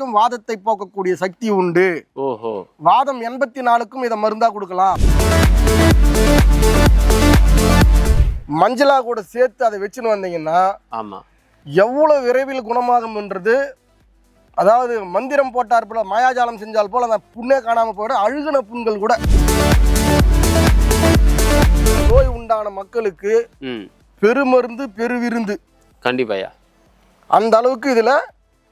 கொட்டைக்கும் வாதத்தை போக்கக்கூடிய சக்தி உண்டு. ஓஹோ. வாதம் எண்பத்தி நாலுக்கும் இதை மருந்தா கொடுக்கலாம். மஞ்சளா கூட சேர்த்து அதை வச்சுன்னு வந்தீங்கன்னா ஆமா. எவ்வளவு விரைவில் குணமாகும்ன்றது அதாவது மந்திரம் போட்டார் போல மாயாஜாலம் செஞ்சால் போல அந்த புண்ணே காணாம போயிட அழுகுன புண்கள் கூட. நோய் உண்டான மக்களுக்கு ம். பெருமருந்து பெருவிருந்து. கண்டிப்பாயா அந்த அளவுக்கு இதுல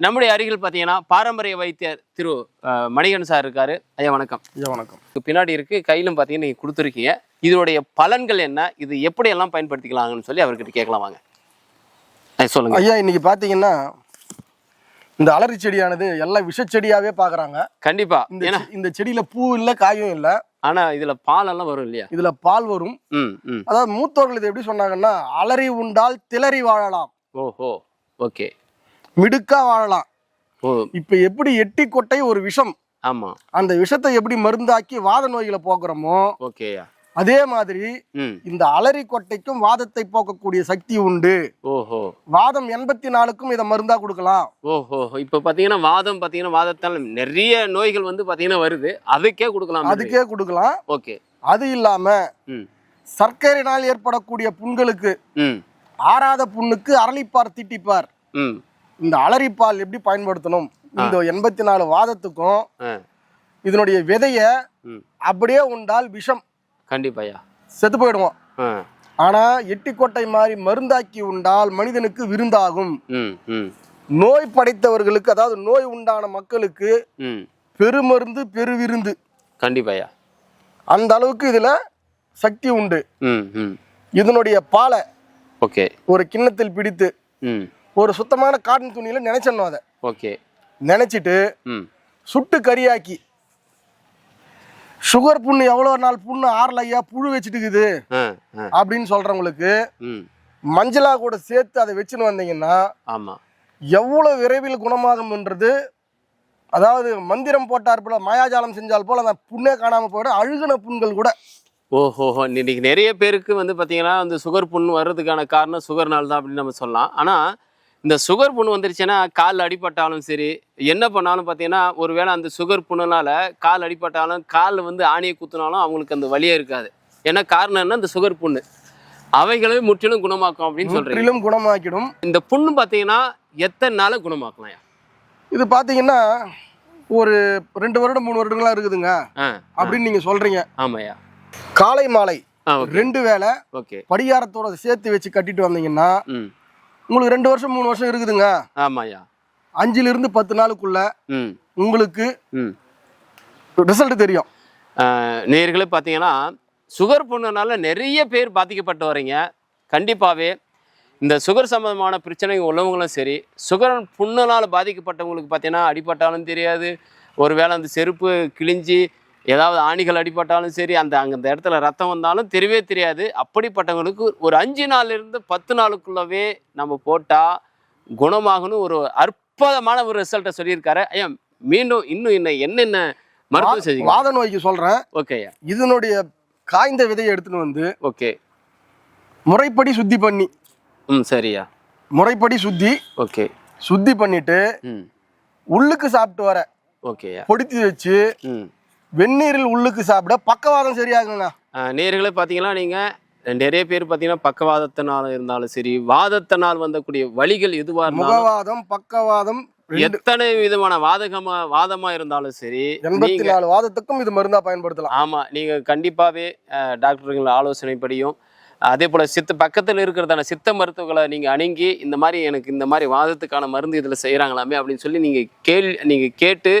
நம்முடைய அருகில் பார்த்தீங்கன்னா பாரம்பரிய வைத்தியர் திரு அஹ், மணிகண்டன் சார் இருக்காரு. ஐயா வணக்கம். ஐயா வணக்கம். பின்னாடி இருக்கு. கையிலும் பார்த்தீங்கன்னா நீங்கள் கொடுத்துருக்கீங்க. இதனுடைய பலன்கள் என்ன? இது எப்படியெல்லாம் பயன்படுத்திக்கலாங்கன்னு சொல்லி அவர்கிட்ட கேட்கலாம் வாங்க. சொல்லுங்க. ஐயா இன்னைக்கு பாத்தீங்கன்னா இந்த அலரி செடியானது எல்லாம் விஷச்செடியாவே பாக்குறாங்க கண்டிப்பா. இந்த இந்த செடியில பூ இல்ல காயும் இல்ல. ஆனா இதுல பாலெல்லாம் வரும் இல்லையா? இதுல பால் வரும். அதாவது மூத்தோர்கள் இது எப்படி சொன்னாங்கன்னா அலறி உண்டால் திளறி வாழலாம். ஓஹோ. ஓகே. மிடுக்கா வாழலாம். இப்ப எப்படி எட்டி கொட்டை ஒரு விஷம்? ஆமா. அந்த விஷத்தை எப்படி மருந்தாக்கி வாத நோய்களை போக்குறோமோ ஓகேயா அதே மாதிரி இந்த அலரி கொட்டைக்கும் வாதத்தை போக்கக்கூடிய சக்தி உண்டு. ஓஹோ. வாதம் எண்பத்தி நாலுக்கும் இதை மருந்தா கொடுக்கலாம். ஓஹோ. இப்போ பார்த்தீங்கன்னா வாதம் பார்த்தீங்கன்னா வாதத்தால் நிறைய நோய்கள் வந்து பார்த்தீங்கன்னா வருது. அதுக்கே கொடுக்கலாம் அதுக்கே கொடுக்கலாம். ஓகே. அது இல்லாம ம். சர்க்கரையினால் ஏற்படக்கூடிய புண்களுக்கு ம். ஆறாத புண்ணுக்கு அரளிப்பார் திட்டிப்பார். ம். இந்த அலரிப்பால் எப்படி பயன்படுத்தணும்? இந்த எண்பத்தி நாலு வாதத்துக்கும் இதனுடைய விதைய அப்படியே உண்டால் விஷம். கண்டிப்பாயா செத்து போயிடுவோம். ஆனா எட்டிக்கொட்டை மாதிரி மருந்தாக்கி உண்டால் மனிதனுக்கு விருந்தாகும். ம் ம். நோய் படைத்தவர்களுக்கு அதாவது நோய் உண்டான மக்களுக்கு ம். பெருமருந்து பெருவிருந்து. கண்டிப்பாயா அந்த அளவுக்கு இதுல சக்தி உண்டு. ம் ம். இதனுடைய பாலை ஓகே. ஒரு கிண்ணத்தில் பிடித்து ம். ஒரு சுத்தமான காட்டன் துணியில நினைச்சிடணும் அதை. ஓகே. நினைச்சிட்டு சுட்டு கறியாக்கி. சுகர் புண்ணு எவ்வளோ நாள் புண்ணு ஆறல ஐயா புழு வச்சுட்டுக்குது. அப்படின்னு சொல்றவங்களுக்கு மஞ்சளா கூட சேர்த்து அதை வச்சுன்னு வந்தீங்கன்னா ஆமாம் எவ்வளோ விரைவில் குணமாகும்ன்றது அதாவது மந்திரம் போட்டார் போல மாயாஜாலம் செஞ்சால் போல அந்த புண்ணே காணாம போயிட அழுகுன புண்கள் கூட. ஓஹோஹோ இன்னைக்கு நிறைய பேருக்கு வந்து பார்த்தீங்கன்னா அந்த சுகர் புண்ணு வர்றதுக்கான காரணம் சுகர்னால தான் அப்படின்னு நம்ம சொல்லலாம். ஆனால் இந்த சுகர் புண்ணு வந்துருச்சுன்னா கால் அடிபட்டாலும் சரி என்ன பண்ணாலும் பார்த்தீங்கன்னா ஒருவேளை அந்த சுகர் புண்ணுனால கால் அடிபட்டாலும் கால் வந்து ஆணியை குத்துனாலும் அவங்களுக்கு அந்த வலியே இருக்காது. ஏன்னா காரணம் என்ன? இந்த சுகர் புண்ணு. அவைகளை முற்றிலும் குணமாக்கும் அப்படின்னு முற்றிலும் குணமாக்கிடும். இந்த புண்ணு பார்த்தீங்கன்னா எத்தனை நாள குணமாக்கலாம் இது பார்த்தீங்கன்னா ஒரு ரெண்டு வருடம் மூணு வருடங்களா இருக்குதுங்க. அப்படின்னு நீங்க சொல்றீங்க. ஆமாய்யா காலை மாலை ரெண்டு வேளை ஓகே. படிகாரத்தோட சேர்த்து வச்சு கட்டிட்டு வந்தீங்கன்னா உங்களுக்கு ரெண்டு வருஷம் மூணு வருஷம் இருக்குதுங்க. ஆமாய்யா. அஞ்சுல இருந்து பத்து நாளுக்குள்ள ம். உங்களுக்கு ம். ரிசல்ட் தெரியும். நேர்களே பார்த்தீங்கன்னா சுகர் புண்ணுனால நிறைய பேர் பாதிக்கப்பட்டு வரீங்க கண்டிப்பாகவே இந்த சுகர் சம்மந்தமான பிரச்சனை உள்ளவங்களும் சரி சுகர் புண்ணுனால் பாதிக்கப்பட்டவங்களுக்கு பார்த்தீங்கன்னா அடிபட்டாலும் தெரியாது. ஒருவேளை அந்த செருப்பு கிழிஞ்சி ஏதாவது ஆணிகள் அடிபட்டாலும் சரி அந்த அங்கே அந்த இடத்துல ரத்தம் வந்தாலும் தெரியவே தெரியாது. அப்படிப்பட்டவங்களுக்கு ஒரு அஞ்சு நாள்லேருந்து பத்து நாளுக்குள்ளவே நம்ம போட்டால் குணமாகணும். ஒரு அற்புதமான ஒரு ரிசல்ட்டை சொல்லியிருக்காரு. ஐயா மீண்டும் இன்னும் என்ன என்னென்ன மருத்துவம் செஞ்சீங்க வாத நோய்க்கு சொல்றேன். ஓகேயா இதனுடைய காய்ந்த விதையை எடுத்துன்னு வந்து ஓகே. முறைப்படி சுத்தி பண்ணி. ம் சரியா முறைப்படி சுத்தி ஓகே. சுத்தி பண்ணிட்டு ம். உள்ளுக்கு சாப்பிட்டு வர ஓகேயா பொடித்து வச்சு ம். வெந்நீரில் உள்ளுக்கு சாப்பிட பக்கவாதம் சரியாகுங்க நேர்களே பார்த்தீங்கன்னா நீங்கள் நிறைய பேர் பார்த்தீங்கன்னா பக்கவாதத்தினால இருந்தாலும் சரி வாதத்தினால் வந்தக்கூடிய வலிகள் எதுவாக முகவாதம் பக்கவாதம் எத்தனை விதமான வாதகமா வாதமா இருந்தாலும் சரி எண்பத்தி நாலு வாதத்துக்கும் இது மருந்தா பயன்படுத்தலாம். ஆமா நீங்க கண்டிப்பாவே அஹ், டாக்டர்கள் ஆலோசனைப்படியும் அதே போல சித்த பக்கத்தில் இருக்கிறதான சித்த மருத்துவங்களை நீங்க அணுகி இந்த மாதிரி எனக்கு இந்த மாதிரி வாதத்துக்கான மருந்து இதுல செய்யறாங்களாமே அப்படின்னு சொல்லி நீங்க கேள் நீங்க கேட்டு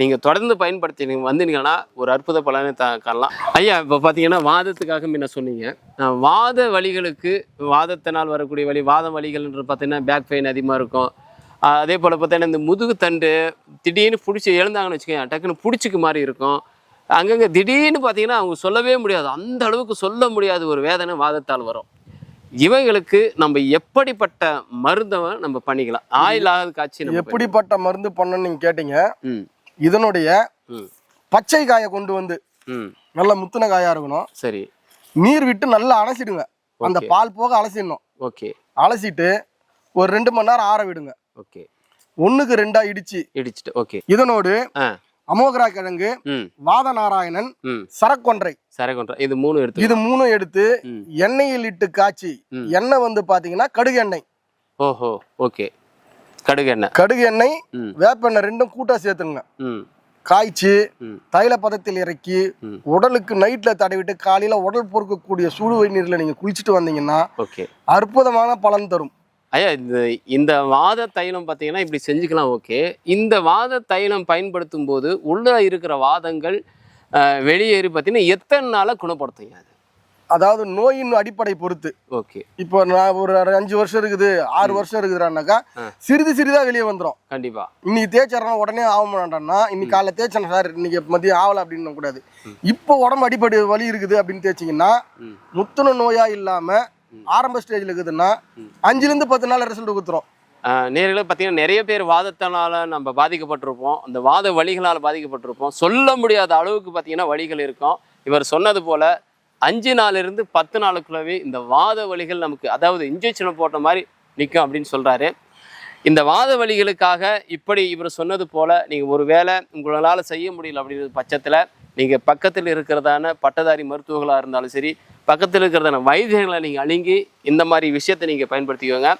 நீங்க தொடர்ந்து பயன்படுத்தி நீங்க வந்தீங்கன்னா ஒரு அற்புத பலனை த காணலாம். ஐயா இப்போ பார்த்தீங்கன்னா வாதத்துக்காக முன்ன சொன்னீங்க. வாத வலிகளுக்கு வாதத்தினால் வரக்கூடிய வலி வாத வலிகள்ன்ற பார்த்தீங்கன்னா பேக் பெயின் அதிகமாக இருக்கும். அதே போல் பார்த்தீங்கன்னா இந்த முதுகு தண்டு திடீர்னு பிடிச்சி எழுந்தாங்கன்னு வச்சுக்கோங்க டக்குன்னு பிடிச்சிக்கு மாதிரி இருக்கும். அங்கங்கே திடீர்னு பார்த்தீங்கன்னா அவங்க சொல்லவே முடியாது. அந்த அளவுக்கு சொல்ல முடியாத ஒரு வேதனை வாதத்தால் வரும். இவைகளுக்கு நம்ம எப்படிப்பட்ட மருந்தை நம்ம பண்ணிக்கலாம். ஆயில் ஆகாத நம்ம எப்படிப்பட்ட மருந்து பண்ணணும்னு நீங்க கேட்டீங்க. இதனுடைய பச்சை காயை கொண்டு வந்து நல்ல முத்தின காயா இருக்கணும். சரி. நீர் விட்டு நல்லா அலசிடுங்க. அந்த. பால் போக அலசிடணும். ஓகே. அலசிட்டு ஒரு ரெண்டு மணி நேரம் ஆற விடுங்க. ஓகே. ஒண்ணுக்கு ரெண்டா இடிச்சு. இடிச்சிட்டு ஓகே. இதனோடு அமோகரா கிழங்கு வாத நாராயணன் சரக்கொன்றை. சரகொன்றா இது மூணு எடுத்து இது மூணும் எடுத்து எண்ணெயில் இட்டு காய்ச்சி. எண்ணெய் வந்து பாத்தீங்கன்னா கடுகு எண்ணெய். ஓஹோ ஓகே. கடுகு எண்ணெய். கடுகு எண்ணெய் வேப்பெண்ணெய் ரெண்டும் கூட்டா சேர்த்துங்க ம். காய்ச்சி தைல பதத்தில் இறக்கி. உடலுக்கு நைட்ல தடவிட்டு காலையில உடல் பொறுக்கக்கூடிய சூடு நீர்ல நீங்க குளிச்சுட்டு வந்தீங்கன்னா ஓகே. அற்புதமான பலன் தரும். ஐயா இந்த இந்த வாத தைலம் பார்த்தீங்கன்னா இப்படி செஞ்சுக்கலாம் ஓகே. இந்த வாத தைலம் பயன்படுத்தும் போது உள்ள இருக்கிற வாதங்கள் வெளியேறி பார்த்தீங்கன்னா எத்தனை நாளாக குணப்படுத்துங்க அது? அதாவது நோயின் அடிப்படை பொறுத்து. ஓகே. இப்போ நான் ஒரு அஞ்சு வருஷம் இருக்குது ஆறு வருஷம் இருக்குதுறானாக்கா. சிறிது சிறிதா வெளியே வந்துடும் கண்டிப்பா. இன்னைக்கு தேய்ச்சறனா உடனே ஆக மாட்டான்னா இன்னைக்கு காலைல தேய்ச்சேன் சார் இன்னைக்கு மதியம் ஆகல அப்படின்னு கூடாது. இப்போ உடம்பு அடிப்படை வலி இருக்குது அப்படின்னு தேய்ச்சிங்கன்னா ம். முத்துண நோயா இல்லாம ஆரம்ப ஸ்டேஜ்ல இருக்குதுன்னா அஞ்சுல இருந்து பத்து நாள் ரிசல்ட் கொடுத்துரும் நேரில் பார்த்தீங்கன்னா நிறைய பேர் வாதத்தினால நம்ம பாதிக்கப்பட்டிருப்போம். அந்த வாத வலிகளால் பாதிக்கப்பட்டிருப்போம். சொல்ல முடியாத அளவுக்கு பார்த்தீங்கன்னா வலிகள் இருக்கும். இவர் சொன்னது போல அஞ்சு நாளிலிருந்து பத்து நாளுக்குள்ளவே இந்த வாத வழிகள் நமக்கு அதாவது இன்ஜெக்ஷனை போட்ட மாதிரி நிற்கும் அப்படின்னு சொல்கிறாரு இந்த வாத வழிகளுக்காக இப்படி இவர் சொன்னது போல் நீங்கள் ஒரு வேளை உங்களால் செய்ய முடியல அப்படிங்கிற பட்சத்தில் நீங்கள் பக்கத்தில் இருக்கிறதான பட்டதாரி மருத்துவர்களாக இருந்தாலும் சரி பக்கத்தில் இருக்கிறதான வைத்தியர்களை நீங்கள் அழுங்கி இந்த மாதிரி விஷயத்தை நீங்கள் பயன்படுத்திக்கோங்க.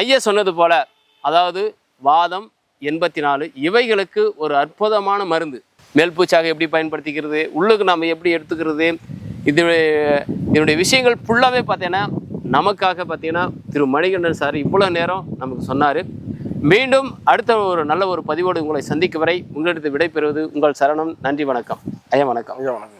ஐயா சொன்னது போல் அதாவது வாதம் எண்பத்தி நாலு இவைகளுக்கு ஒரு அற்புதமான மருந்து. மேல்பூச்சாக எப்படி பயன்படுத்திக்கிறது உள்ளுக்கு நம்ம எப்படி எடுத்துக்கிறது இது இதனுடைய விஷயங்கள் ஃபுல்லாகவே பார்த்தீங்கன்னா நமக்காக பார்த்தீங்கன்னா திரு மணிகண்டன் சார் இவ்வளோ நேரம் நமக்கு சொன்னார். மீண்டும் அடுத்த ஒரு நல்ல ஒரு பதிவோடு உங்களை சந்திக்கும் வரை உங்களிடத்து விடைபெறுவது உங்கள் சரணம். நன்றி வணக்கம். ஐயா வணக்கம். ஐயா வணக்கம்.